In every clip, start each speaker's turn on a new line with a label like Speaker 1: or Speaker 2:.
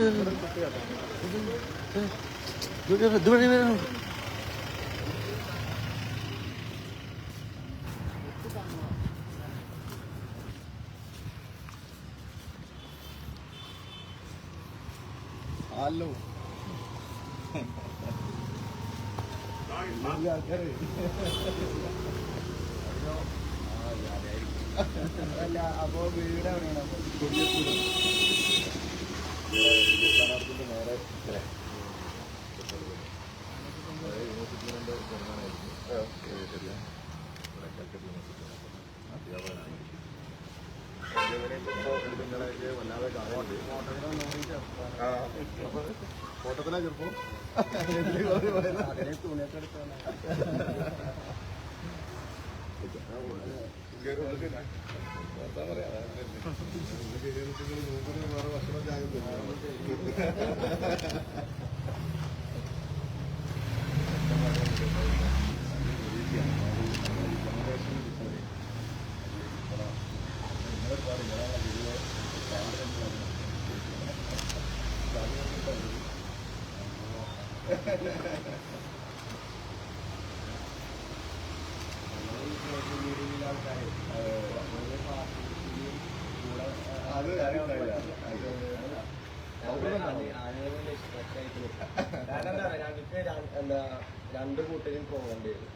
Speaker 1: Hello അല്ല അപ്പോ വീട് എവിടെയാണ് സ്ഥാനാർത്ഥിന്റെ നേരെ വല്ലാതെ കാണുന്നുണ്ട് ഫോട്ടത്തിലാ ചെറുപ്പം തുണിയൊക്കെ എടുത്താണ് വേറെ ha ha അറിയില്ല
Speaker 2: എന്താ രണ്ട് കൂട്ടരും പോകേണ്ടി വരും.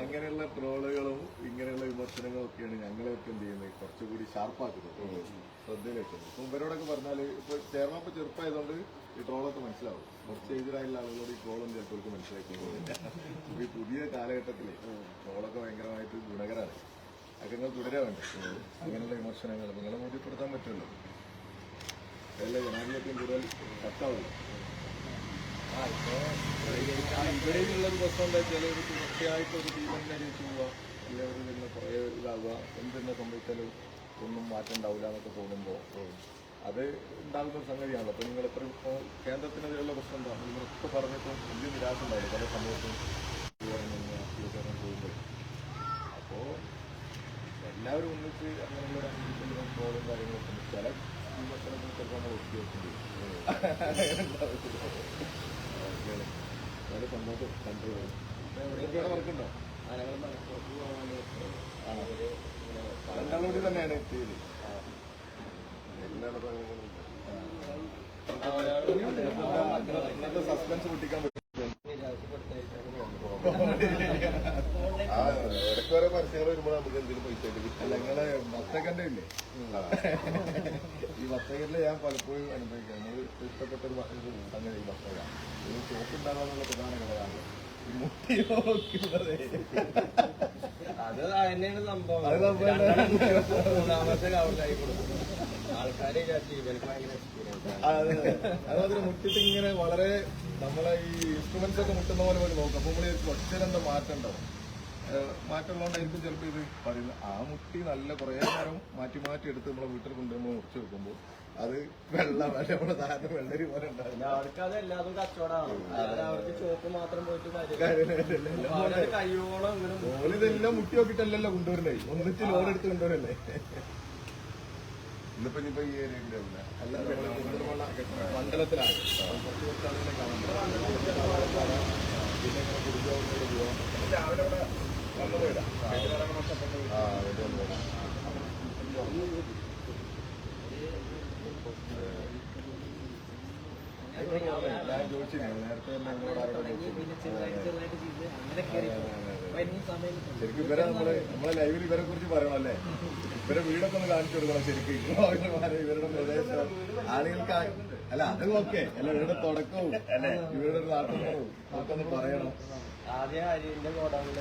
Speaker 1: അങ്ങനെയുള്ള ട്രോളുകളും ഇങ്ങനെയുള്ള വിമർശനങ്ങളും ഒക്കെയാണ് ഞങ്ങളെയൊക്കെ എന്ത് ചെയ്യുന്നത് കുറച്ചുകൂടി ഷാർപ്പാക്കുന്നത് ശ്രദ്ധയിൽ വെക്കുന്നത് ഇപ്പൊ ഇവരോടൊക്കെ പറഞ്ഞാൽ ഇപ്പൊ ചേർന്നപ്പോ ചെറുപ്പമായതുകൊണ്ട് ഈ ട്രോളൊക്കെ മനസ്സിലാവും. കുറച്ച് ഏജിലായുള്ള ആളുകളോട് ഈ ട്രോളും ചിലപ്പോൾ മനസ്സിലാക്കിയില്ല ഇപ്പൊ ഈ പുതിയ കാലഘട്ടത്തിൽ ട്രോളൊക്കെ ഭയങ്കരമായിട്ട് ഗുണകരമാണ് നിങ്ങൾ തുടരാ വേണ്ടേ അങ്ങനെയുള്ള വിമർശനങ്ങൾ നിങ്ങളെ ബോധ്യപ്പെടുത്താൻ പറ്റുമല്ലോ. അതല്ലേ ജനാധിപത്യം കൂടുതൽ കത്താവുള്ളൂ
Speaker 2: ആ, ഇപ്പൊ
Speaker 1: ഇവിടെയുള്ള ഒരു പ്രശ്നം എന്താ വെച്ചാൽ ഒരു തുടർച്ചയായിട്ട് ഒരു അടിച്ചു പോവുക എല്ലാവരും കുറേ ഇതാവുക. എന്തെന്നെ സംഭവിച്ചാലും ഒന്നും മാറ്റം ഉണ്ടാവില്ല എന്നൊക്കെ തോന്നുമ്പോൾ അത് ഉണ്ടാകുന്ന ഒരു സംഗതിയാണല്ലോ. അപ്പോൾ നിങ്ങൾ എത്ര ഇപ്പോൾ കേന്ദ്രത്തിനെതിരെയുള്ള പ്രശ്നം എന്താ? നിങ്ങളൊക്കെ പറഞ്ഞിട്ടും വലിയ നിരാശ ഉണ്ടായിരുന്നു പല സമയത്തും സ്വീകരണം പോകുമ്പോൾ അപ്പോൾ എല്ലാവരും ഒന്നിച്ച് അങ്ങനെയുള്ള ഒരു അന്തരീക്ഷത്തിലും ട്രോളും കാര്യങ്ങളൊക്കെ ചില വിമർശനങ്ങൾ ചിലപ്പോൾ നമ്മൾ ഒത്തി വളരെ സന്തോഷം കണ്ടു എവിടെയൊക്കെയാണ് വർക്കുണ്ടോ
Speaker 2: ആ, ഞങ്ങൾ മലപ്പുറത്ത് പോകാൻ വേണ്ടി
Speaker 1: ആണോ?
Speaker 2: അവർ ഇങ്ങനെ
Speaker 1: തന്നെയാണ് എത്തിയത്. സസ്പെൻസ് പൊട്ടിക്കാൻ. ഇടയ്ക്ക് ഓരോ പരസ്യങ്ങൾ വരുമ്പോൾ നമുക്ക് എന്തെങ്കിലും പൈസ നിങ്ങളെ വത്തകന്റെ ഇല്ലേ ഈ വത്തകരിൽ ഞാൻ പലപ്പോഴും അനുഭവിക്കാം നമ്മൾ ഇഷ്ടപ്പെട്ട ഒരു സംഗതി ഈ വത്തക ഒരു ഷോപ്പ് ഉണ്ടാകാനുള്ള പ്രധാന ഘടകമാണ് ഈ മുട്ടി നോക്കുന്നത്
Speaker 2: അത് തന്നെയാണ് സംഭവം മൂന്നാമത്തെ കവറിലായി കൊടുക്കും
Speaker 1: അതുപോലെ മുട്ടിട്ട് ഇങ്ങനെ വളരെ നമ്മളെ ഈ ഇൻസ്ട്രുമെന്റ്സ് ഒക്കെ മുട്ടുന്ന പോലെ പോലെ നോക്കും അപ്പൊ നമ്മൾ ഒച്ചരെന്താ മാറ്റം ഉണ്ടാവും. മാറ്റമുള്ളതുകൊണ്ടായിരിക്കും ചിലപ്പോൾ ഇത് പറയുന്നത്. ആ മുട്ടി നല്ല കുറേ നേരം മാറ്റി മാറ്റി എടുത്ത് നമ്മളെ വീട്ടിൽ കൊണ്ട് നമ്മൾ മുറിച്ച് വെക്കുമ്പോൾ അത് വെള്ള നമ്മുടെ സാധാരണ വെള്ളരി പോലെ ഉണ്ടാവില്ല
Speaker 2: അവർക്ക് എല്ലാതും കച്ചവടമാണ്. അവർക്ക് ചോപ്പ് മാത്രം പോയിട്ട് കാര്യമില്ല. ഇതെല്ലാം
Speaker 1: ഓലിതെല്ലാം മുട്ടി നോക്കിയിട്ടല്ലല്ലോ കൊണ്ടുവരുന്നേ ഒന്നിച്ച് ലോൺ എടുത്ത് കൊണ്ടുവരല്ലേ
Speaker 3: ഇന്നിപ്പോ ഇനിയിപ്പോ ഈ
Speaker 1: പെരുന്തൽമണ്ണ മണ്ഡലത്തിലാണ്. ഞാൻ ചോദിച്ചിരുന്നു നേരത്തെ ആരോട് ശരിക്കും ഇവരെ നമ്മൾ നമ്മളെ ലൈവിൽ ഇവരെ കുറിച്ച് പറയണം അല്ലേ ഇവരെ വീടൊക്കെ ഒന്ന് കാണിച്ചു കൊടുക്കണം ശരിക്കും. ഇവരുടെ പ്രദേശം. ആളുകൾക്ക് അല്ല അതും ഓക്കെ. അല്ല ഇവരുടെ തുടക്കവും അല്ലെ? ഇവരുടെ ഒരു നാട്ടുകാരും അതൊക്കെ ഒന്ന് പറയണം.
Speaker 2: ആദ്യം അരിന്റെ ഗോഡൌണിൽ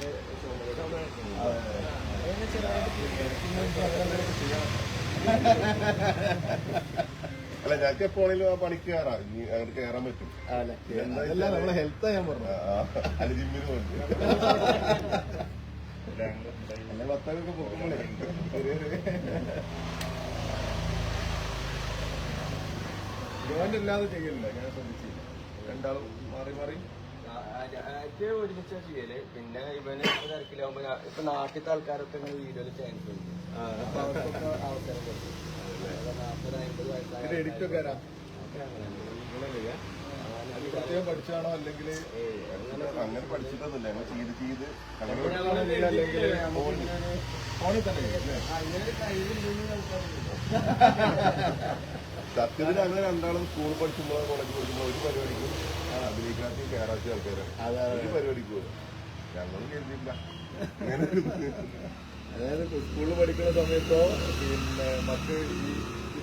Speaker 3: അല്ല ഞങ്ങൾക്ക് എപ്പോഴെങ്കിലും ആ പണിക്ക് കയറാം ഇനി അങ്ങോട്ട് കയറാൻ പറ്റും.
Speaker 1: അതല്ല നമ്മളെ ഹെൽത്ത് ഞാൻ പറഞ്ഞു.
Speaker 3: അല്ല ജിമ്മിന് പോയി
Speaker 1: അല്ലെ ഭർത്താവൊക്കെ പോകുമ്പോഴേ ജോയിന്റ് ചെയ്യലില്ല ഞാൻ ശ്രദ്ധിച്ചില്ല. രണ്ടാളും മാറി മാറി
Speaker 2: ആദ്യം ഒരുമിച്ച ചെയ്യൽ. പിന്നെ ഇവന് തിരക്കിലാവുമ്പോ ഇപ്പൊ നാട്ടിലത്തെ ആൾക്കാരൊക്കെ ഇങ്ങനെ വീഡിയോയിൽ ചാൻസ് ഉണ്ട് അപ്പൊ അവർക്കൊക്കെ അവസരം കൊടുക്കും. അമ്പത് വയസ്സായ
Speaker 1: പ്രത്യേകം പഠിച്ചാണോ അല്ലെങ്കിൽ
Speaker 2: അങ്ങനെ
Speaker 3: അങ്ങനെ പഠിച്ചിട്ടൊന്നുമില്ല. ഞങ്ങൾ ചെയ്ത് ചെയ്ത്
Speaker 1: അല്ലെങ്കിൽ ഫോണിൽ തന്നെ അല്ലേ?
Speaker 2: അങ്ങനെ കഴിവില്ലെന്ന് നമുക്കറിയില്ല
Speaker 3: സത്യത്തിൽ അങ്ങനെ രണ്ടാളും സ്കൂൾ പഠിക്കുമ്പോൾ കോളേജ് പഠിക്കുമ്പോൾ ഒരു പരിപാടിക്കും അഭിനയിക്കാത്ത കയറാത്ത ആൾക്കാരാണ്. ഒരു പരിപാടിക്ക് ഞങ്ങളും കരുതിയില്ല
Speaker 1: അതായത് സ്കൂളിൽ പഠിക്കുന്ന സമയത്തോ പിന്നെ മറ്റ് ഈ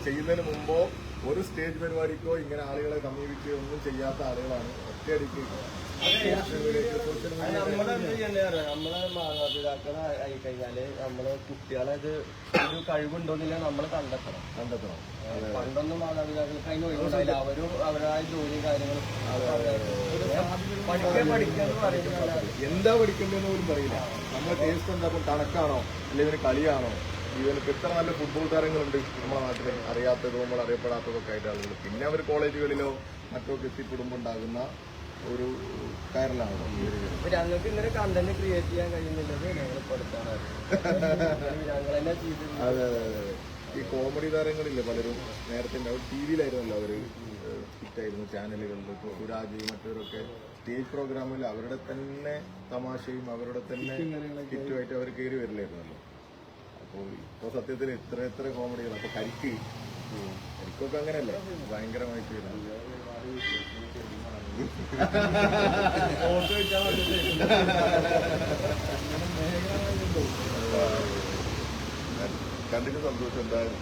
Speaker 1: ചെയ്യുന്നതിന് മുമ്പോ ഒരു സ്റ്റേജ് പരിപാടിക്കോ ഇങ്ങനെ ആളുകളെ സമീപിക്കുകയോ ഒന്നും ചെയ്യാത്ത ആളുകളാണ് ഒറ്റയടിക്ക്
Speaker 2: നമ്മൾ? നമ്മളെ മാതാപിതാക്കളെ ആയി കഴിഞ്ഞാൽ നമ്മൾ കുട്ടികളെ ഇത് ഒരു കഴിവുണ്ടോന്നില്ല നമ്മൾ കണ്ടെത്തണം.
Speaker 1: കണ്ടെത്തണം.
Speaker 2: പണ്ടൊന്നും മാതാപിതാക്കൾക്ക് അതിന് ഒഴിവുണ്ടായില്ല. അവരും അവരായ ജോലി കാര്യങ്ങളും
Speaker 1: എന്താ പഠിക്കേണ്ടതെന്ന് പോലും പറയില്ല. നമ്മുടെ ടേസ്റ്റ് എന്താ? കണക്കാണോ? അല്ലെങ്കിൽ കളിയാണോ? ഇവനക്ക് എത്ര നല്ല ഫുട്ബോൾ താരങ്ങളുണ്ട്. നമ്മുടെ നാട്ടിൽ അറിയാത്തതും നമ്മൾ അറിയപ്പെടാത്തതും ഒക്കെ ആയിട്ട് ആളുകൾ പിന്നെ അവർ കോളേജുകളിലോ മറ്റോ എത്തിപ്പെടുമ്പോൾ ഉണ്ടാകുന്ന ഒരു കയറലാണല്ലോ
Speaker 2: ഞങ്ങൾക്ക് ഇങ്ങനെ കണ്ടന്റ് ക്രിയേറ്റ് ചെയ്യാൻ കഴിയുന്നില്ലത് ഞങ്ങൾ ചെയ്ത്
Speaker 1: അതെ അതെ അതെ. ഈ കോമഡി താരങ്ങളില്ലേ പലരും നേരത്തെ അവർ ടി വിയിലായിരുന്നല്ലോ അവർ ഹിറ്റായിരുന്നു ചാനലുകളിൽ ഇപ്പോൾ സുരാജ് മറ്റവരൊക്കെ സ്റ്റേജ് പ്രോഗ്രാമിൽ അവരുടെ തന്നെ തമാശയും അവരുടെ തന്നെ ഹിറ്റുമായിട്ട് അവർ കയറി വരില്ലായിരുന്നല്ലോ. അപ്പോൾ ഇപ്പോൾ സത്യത്തിൽ ഇത്ര എത്ര കോമഡികൾ അപ്പൊ കരിക്ക്. കരിക്കൊക്കെ അങ്ങനെയല്ലേ? ഭയങ്കരമായിട്ട്
Speaker 3: കണ്ടിട്ട് സന്തോഷം എന്തായാലും.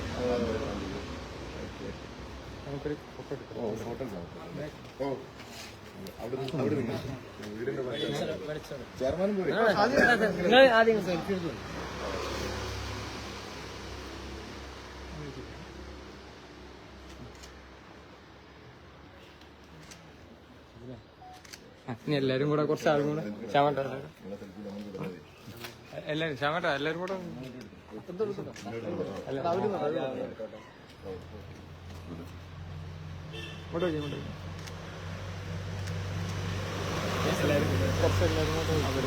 Speaker 1: ഓ.
Speaker 4: ഇനി എല്ലാരും കൂടെ കുറച്ച് ആളും കൂടെ ശ്യാമട്ട എല്ലാരും ശ്യാമട്ട എല്ലാരും കൂടെ. എല്ലാരും കുറച്ച് എല്ലാരും കൂടെ
Speaker 1: അവർ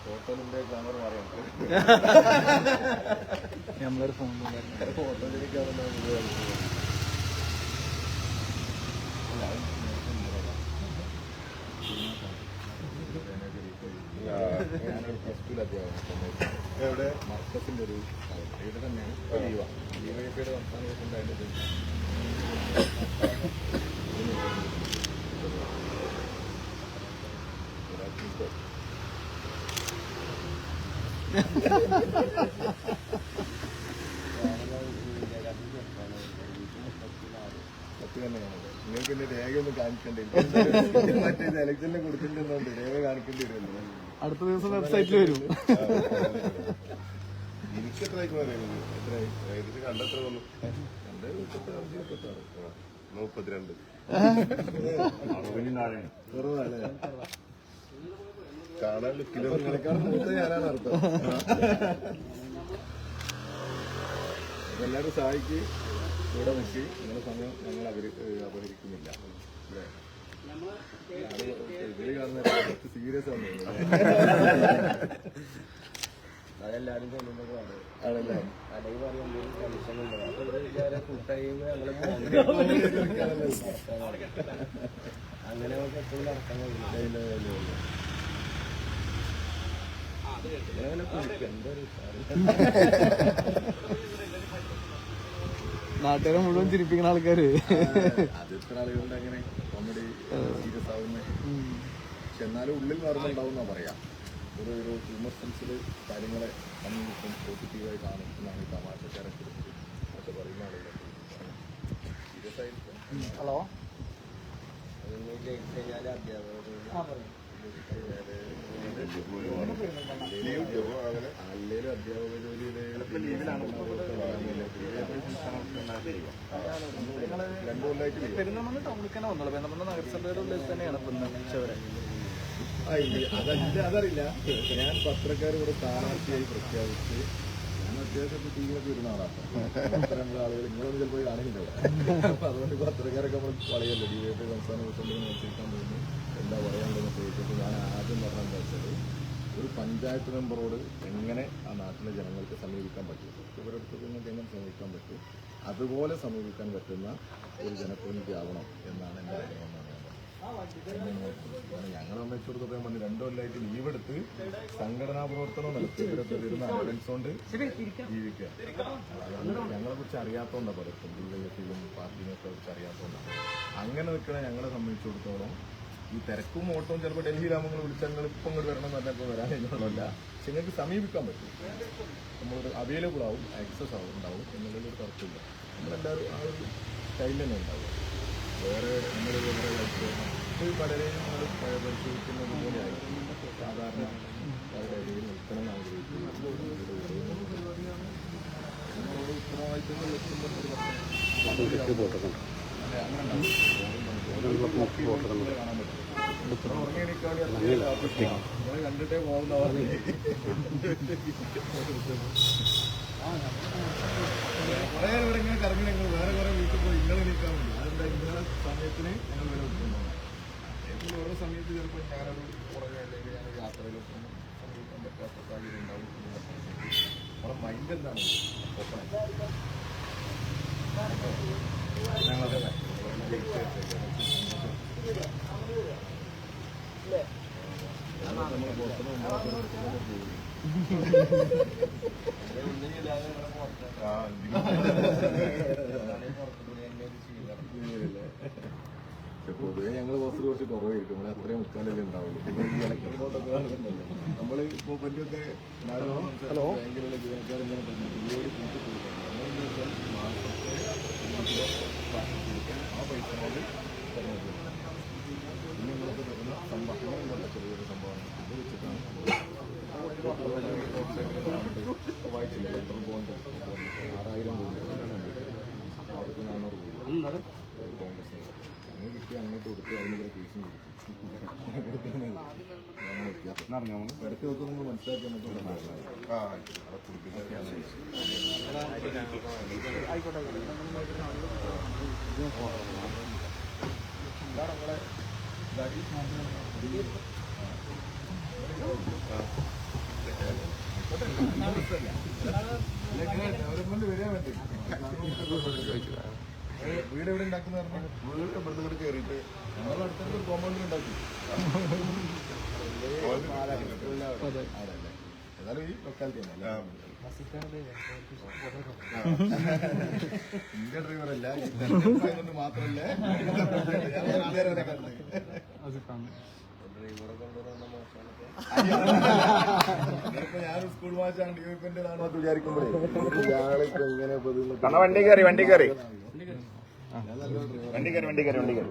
Speaker 4: നമ്മളൊരു ഫോൺ
Speaker 3: എവിടെ?
Speaker 1: മർക്കസിന്റെ ഒരു ഇവിടെ തന്നെയാണ് ലീവ സംസ്ഥാന പ്രസിഡന്റ് സത്യം തന്നെയാണ് നിങ്ങൾക്ക് എന്റെ രേഖയൊന്നും കാണിക്കണ്ടേ മറ്റേ സെലക്ഷനിൽ കൊടുത്തിട്ടുണ്ടെന്നുണ്ട് രേഖ കാണിക്കേണ്ടി വരുമല്ലോ
Speaker 4: അടുത്ത ദിവസം വെബ്സൈറ്റിൽ വരും.
Speaker 3: എനിക്ക് എത്ര ഏകദേശം കണ്ടെത്ര വന്നു
Speaker 1: അഞ്ച്
Speaker 3: മുപ്പത്തിരണ്ട്
Speaker 1: കുറവല്ലേ
Speaker 3: കാണാൻ
Speaker 1: എല്ലാവരും സഹായിക്ക്. കൂടെ നിൽക്കി നിങ്ങളുടെ സമയം ഞങ്ങൾ അവർ അപഹരിക്കുന്നില്ല? കാണുന്ന സീരിയസ് ആണ്.
Speaker 2: അതെല്ലാരും ചെല്ലുന്നത് ആണ്
Speaker 1: ആണല്ലേ?
Speaker 2: അല്ലെങ്കിൽ പറയും എന്തെങ്കിലും കണ്ടീഷൻ ഉണ്ട്? അപ്പൊ ഇവിടെ വിചാരം ഫുൾ ടൈം ഞങ്ങൾ അങ്ങനെ നമുക്ക് എപ്പോഴും നടക്കാൻ കഴിയില്ല
Speaker 1: ഇല്ല, ഇല്ല, ഇല്ല, ഇല്ല.
Speaker 2: അങ്ങനെ കുളിക്കുക എന്താ ഒരു ഉഷാറ്.
Speaker 4: നാട്ടുകാരെ മുഴുവൻ ചിരിപ്പിക്കുന്ന ആൾക്കാര്.
Speaker 1: അത് ഇത്ര ആളുകളുടെ അങ്ങനെ കോമഡി സീരിയസ് ആവുന്നത് പക്ഷെ എന്നാലും ഉള്ളിൽ മറന്നുണ്ടാവും എന്നാ പറയാം. ഒരു ഒരു ഹ്യൂമർ സെൻസിൽ കാര്യങ്ങളെ സമീപിക്കും പോസിറ്റീവായി കാണും എന്നാണ് തമാശക്കാരെ കുറിച്ച് ഒക്കെ പറയുന്ന ആളുകൾ സീരിയസ് ആയിരിക്കും.
Speaker 4: ഹലോ?
Speaker 2: കഴിഞ്ഞാൽ അധ്യാപകർ
Speaker 1: അല്ലേലും
Speaker 4: ടൗണിൽ നഗരസഭയുടെ ഉള്ളിൽ.
Speaker 1: അതല്ല അതറിയില്ല. ഞാൻ പത്രക്കാർ ഇവിടെ സ്ഥാനാർത്ഥിയായി പ്രഖ്യാപിച്ച് ഞാൻ അത്യാവശ്യം തീരെ വരുന്ന ആളാണ് അത്തരമുള്ള ആളുകൾ നിങ്ങളൊന്നും ചിലപ്പോൾ കാണുന്നില്ല അപ്പൊ അതുകൊണ്ട് പത്രക്കാരൊക്കെ നമ്മൾ വളയല്ലോ ഡി വൈ സംസ്ഥാന പ്രസിഡന്റ് മത്സരിക്കാൻ പോകുന്നു എന്താ പറയാനുള്ളതെന്ന് ചോദിച്ചപ്പോൾ ഞാൻ ആദ്യം പറഞ്ഞത് വെച്ചാൽ ഒരു പഞ്ചായത്ത് മെമ്പറോട് എങ്ങനെ ആ നാട്ടിലെ ജനങ്ങൾക്ക് സമീപിക്കാൻ പറ്റും? ഇവരടുത്ത് നിങ്ങൾക്ക് എങ്ങനെ സമീപിക്കാൻ പറ്റും? അതുപോലെ സമീപിക്കാൻ പറ്റുന്ന ഒരു ജനപ്രതിനിധി ആവണം എന്നാണ് എന്റെ ആഗ്രഹം എന്നാണ് ഞാൻ പറഞ്ഞത് ഞങ്ങൾ സംബന്ധിച്ചിടത്തോളം ഞാൻ പറഞ്ഞു രണ്ടു കൊല്ലമായിട്ട് ലീവ് എടുത്ത് സംഘടനാ പ്രവർത്തനം നടത്തി. വരുന്ന ആംബുലൻസ് കൊണ്ട് ജീവിക്കുക. ഞങ്ങളെ കുറിച്ച് അറിയാത്തതുകൊണ്ടാണ് പലർക്കും ജില്ലയിലും പാർട്ടിനെ ഒക്കെ കുറിച്ച് അറിയാത്തതുകൊണ്ടാണ് അങ്ങനെ നിൽക്കണ ഞങ്ങളെ സംബന്ധിച്ചിടത്തോളം ഈ തിരക്കും ഓട്ടവും ചിലപ്പോൾ ഡൽഹിയിലാകുമ്പോൾ നിങ്ങൾ വിളിച്ചാൽ നിങ്ങൾ ഇപ്പം ഇങ്ങോട്ട് വരണം എന്ന് പറഞ്ഞപ്പോൾ വരാൻ എന്നുള്ളതല്ല പക്ഷെ നിങ്ങൾക്ക് സമീപിക്കാൻ പറ്റും. നമ്മളൊരു അവൈലബിൾ ആവും ആക്സസ് ആവും ഉണ്ടാവും എന്നുള്ളൊരു തർക്കമില്ല. നമ്മളെല്ലാവരും ആ ഒരു സ്റ്റൈൽ തന്നെ ഉണ്ടാവുക. വേറെ നമ്മൾ വേറെ ഇത് പലരെയും നമ്മൾ പരിശോധിക്കുന്നത് പോലെ ആയിരിക്കും. സാധാരണ അവരുടെ ഇടയിൽ നിൽക്കണം എന്ന് ആഗ്രഹിക്കുന്നു. ഉത്തരവാദിത്തങ്ങൾ എത്തുമ്പോൾ ഒരു അങ്ങനെ ഉണ്ടാവും. കാണാൻ പറ്റും. കണ്ടിട്ടേ പോകുന്ന കുറെ ഇവിടെ ഇങ്ങനെ കറങ്ങി ഞങ്ങൾ വേറെ കുറെ വീട്ടിൽ പോയി ഇന്നലെ എണീക്കാൻ വേണ്ടി അതെന്താ ഇന്നലെ സമയത്തിന് ഞങ്ങൾ ഓരോ സമയത്ത് ചിലപ്പോൾ ഞാനൊരു പുറകെ അല്ലെങ്കിൽ ഞാൻ സാഹചര്യം ഉണ്ടാവും നമ്മുടെ മൈൻഡ് പുറത്തുനിന്ന് ആ, പക്ഷെ പൊതുവെ ഞങ്ങൾ ബസ്സിൽ കുറച്ച് കുറവായിരിക്കും. നമ്മളെ അത്രയും മുക്കാലല്ലേ ഉണ്ടാവുള്ളൂ. നമ്മൾ ഇപ്പോൾ പറ്റിയൊക്കെ ഹലോ? ബാങ്കിലുള്ള കൊടുക്കാൻ ആ പൈസ പിന്നെ നമ്മളൊക്കെ തരുന്ന സംഭവം അങ്ങനെയൊന്നുമല്ല ചെറിയൊരു സംഭവമാണ് ഇത് വെച്ചിട്ടാണ്. വായിച്ചില്ല ലെറ്റർ ബോണ്ട് ആറായിരം രൂപ ആയിരത്തി നാനൂറ് രൂപ കോൺഗ്രസ് അങ്ങനെ കിട്ടി അങ്ങോട്ട് കൊടുത്ത് അതിന് ഫീസും കൊടുത്തു ഇടയ്ക്ക് നോക്കി നമ്മൾ മനസ്സിലാക്കി നമുക്ക്
Speaker 3: ആ അവിടെ കുടിപ്പിച്ചൊക്കെയാണ്
Speaker 1: ഇതാണ് നമ്മളെ ഇതാക്കി പറ്റും വീട് എവിടെ ഉണ്ടാക്കുന്ന പറഞ്ഞാൽ
Speaker 3: വീട് ഇവിടുന്ന് ഇങ്ങോട്ട് കയറിയിട്ട്
Speaker 1: അടുത്തൊരു കോമ്പൗണ്ടിൽ ഉണ്ടാക്കി ഏതായാലും ഈ ലൊക്കാലിറ്റി ഇന്ത്യ ഡ്രൈവറല്ല മാത്രമല്ല
Speaker 5: വണ്ടി കയറി വണ്ടി കയറി. വണ്ടി കയറി. വണ്ടി കയറി വണ്ടി കയറി